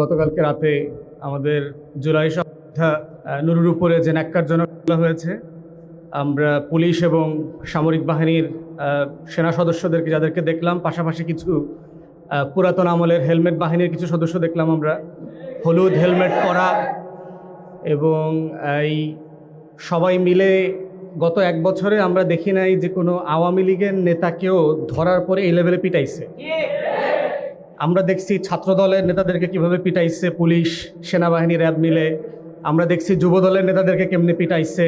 গতকালকে রাতে আমাদের জুলাই সপ্তাহ নুরুর উপরে যে ন্যাক্কারজনক হয়েছে, আমরা পুলিশ এবং সামরিক বাহিনীর সেনা সদস্যদেরকে যাদেরকে দেখলাম, পাশাপাশি কিছু পুরাতন আমলের হেলমেট বাহিনীর কিছু সদস্য দেখলাম আমরা, হলুদ হেলমেট, পরা এবং এই সবাই মিলে গত এক বছরে আমরা দেখি নাই যে কোনো আওয়ামী লীগের নেতাকেও ধরার পরে এই লেভেলে পিটাইছে। আমরা দেখছি ছাত্রদলের নেতাদেরকে কীভাবে পিটাইছে পুলিশ সেনাবাহিনী র্যাব মিলে। আমরা দেখছি যুবদলের নেতাদেরকে কেমনে পিটাইছে।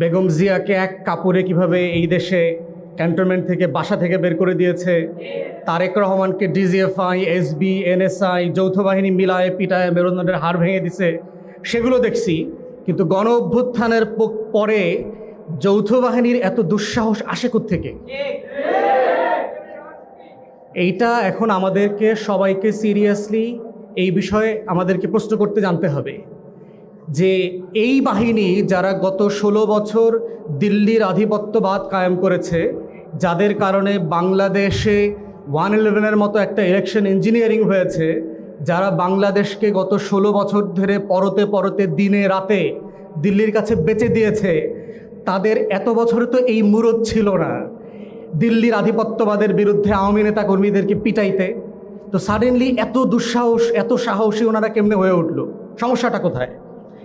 বেগম জিয়াকে এক কাপড়ে কীভাবে এই দেশে ক্যান্টনমেন্ট থেকে বাসা থেকে বের করে দিয়েছে। তারেক রহমানকে ডিজিএফআই, এসবি, এনএসআই, যৌথ বাহিনী মিলায় পিটায় মেরুদণ্ডের হাড় ভেঙে দিছে। সেগুলো দেখছি। কিন্তু গণ অভ্যুত্থানের পরে যৌথ বাহিনীর এত দুঃসাহস আসে থেকে এইটা এখন আমাদেরকে সবাইকে সিরিয়াসলি এই বিষয়ে আমাদেরকে প্রশ্ন করতে জানতে হবে যে এই বাহিনী যারা গত ষোলো বছর দিল্লির আধিপত্যবাদ কায়েম করেছে, যাদের কারণে বাংলাদেশে ওয়ান ইলেভেনের মতো একটা ইলেকশন ইঞ্জিনিয়ারিং হয়েছে, যারা বাংলাদেশকে গত ষোলো বছর ধরে পরতে পরতে দিনে রাতে দিল্লির কাছে বেঁচে দিয়েছে, তাদের এত বছরে তো এই মুরত ছিল না। দিল্লির আধিপত্যবাদের বিরুদ্ধে আওয়ামী নেতা কর্মীদেরকে পিটাইতে, তো সাডেনলি এত দুঃসাহস, এত সাহসী ওনারা কেমনে হয়ে উঠল? সমস্যাটা কোথায়?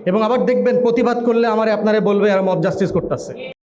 এবং আবার দেখবেন, প্রতিবাদ করলে আমারে, আপনারে বলবে আর মব জাস্টিস করতেছে।